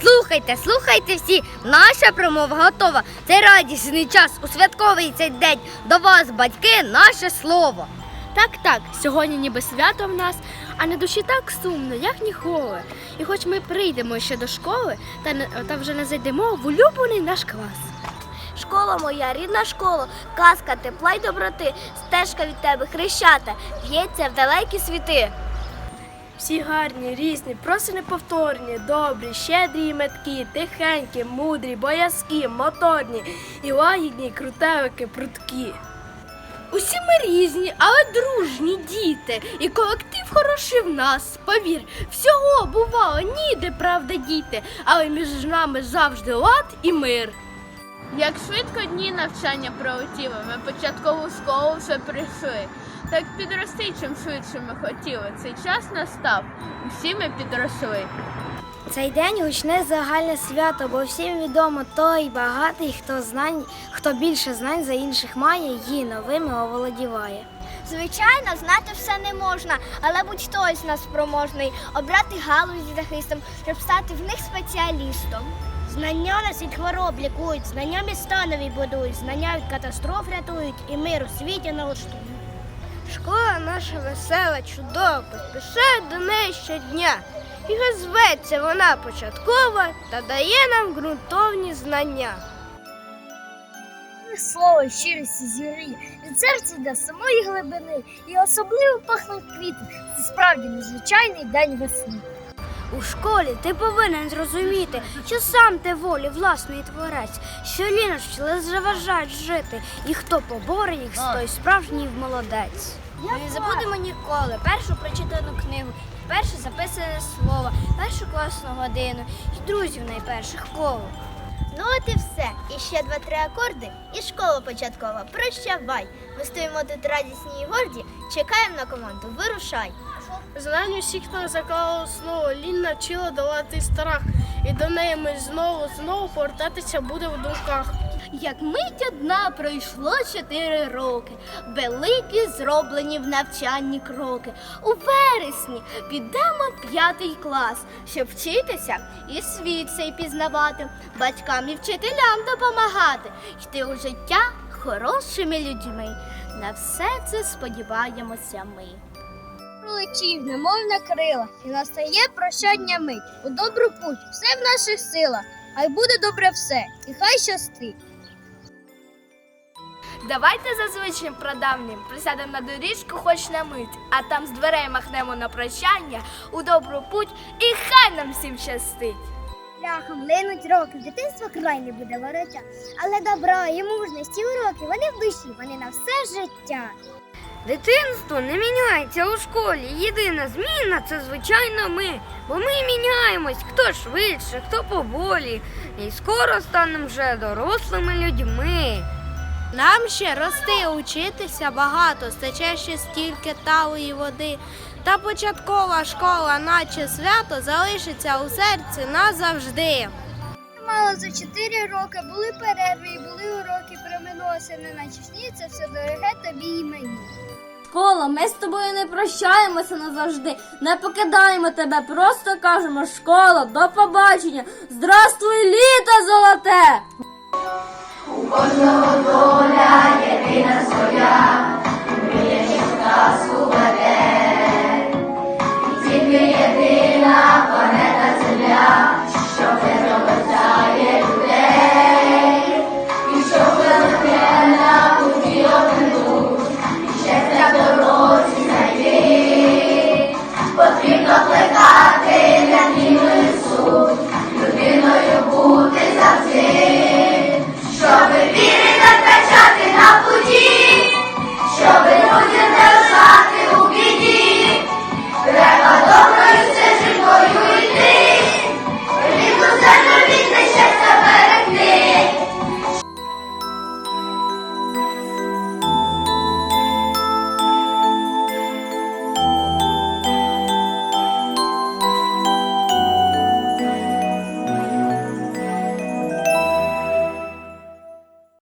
Слухайте, слухайте всі, наша промова готова. Це радісний час у святковий цей день. До вас, батьки, наше слово. Так, так, сьогодні ніби свято в нас, а на душі так сумно, як ніколи. І хоч ми прийдемо ще до школи, та, не, та вже не зайдемо в улюблений наш клас. Школа моя, рідна школа, казка тепла й доброти, стежка від тебе хрещата, в'ється в далекі світи. Всі гарні, різні, просто неповторні, добрі, щедрі і меткі, тихенькі, мудрі, боязкі, моторні і лагідні, і крутевики, пруткі. Усі ми різні, але дружні діти, і колектив хороший в нас. Повір, всього бувало, ніде правда діти, але між нами завжди лад і мир. Як швидко дні навчання пролетіли, ми початкову школу вже прийшли. Так підрости, чим швидше ми хотіли. Цей час настав, усі ми підросли. Цей день гучне загальне свято, бо всім відомо той багатий, хто знань, хто більше знань за інших має, її новими оволодіває. Звичайно, знати все не можна, але будь-хто із нас спроможний обрати галузі захистом, щоб стати в них спеціалістом. Знання нас від хвороб лікують, знання міста нові будують, знання від катастроф рятують і мир у світі налаштують. Школа наша весела, чудова, поспішає до неї щодня. І зветься вона початкова та дає нам ґрунтовні знання. Слово щирості зірі від серця до самої глибини і особливо пахнуть квіти. Це справді незвичайний день весни. У школі ти повинен зрозуміти, що сам ти волі власний творець, що лінощі заважають жити, і хто поборе їх, той справжній молодець. Ми не забудемо ніколи першу прочитану книгу, перше записане слово, першу класну годину і друзів найперших коло. Ну от і все. І ще два-три акорди, і школа початкова. Прощавай. Ми стоїмо тут радісні і горді, чекаємо на команду. Вирушай. Знань усіх нас заклала основу, лінь навчила долати страх, і до неї ми знову знову повертатися буде в думках. Як мить одна пройшло чотири роки, великі зроблені в навчанні кроки. У вересні підемо в п'ятий клас, щоб вчитися і світ цей пізнавати, батькам і вчителям допомагати, йти у життя хорошими людьми. На все це сподіваємося ми. Пролетів, немов на крилах, і настає прощання мить. У добру путь, все в наших силах. Хай буде добре все, і хай щастить. Давайте за звичним прадавнім присядемо на доріжку хоч на мить, а там з дверей махнемо на прощання у добру путь, і хай нам всім щастить. Ляхом линуть роки, дитинство край не буде воротя. Але добро і мужність і уроки, вони в душі, вони на все життя. Дитинство не міняється у школі. Єдина зміна це звичайно ми. Бо ми міняємось, хто швидше, хто поволі. І скоро станемо вже дорослими людьми. Нам ще рости, учитися багато, стече ще стільки талої води. Та початкова школа, наче свято, залишиться у серці назавжди. Мало за чотири роки були перерви і були проминулося не начисні, це все дороге тобі і мені. Школа, ми з тобою не прощаємося назавжди, не покидаємо тебе, просто кажемо школа, до побачення. Здравствуй, літо золоте! У кожного доля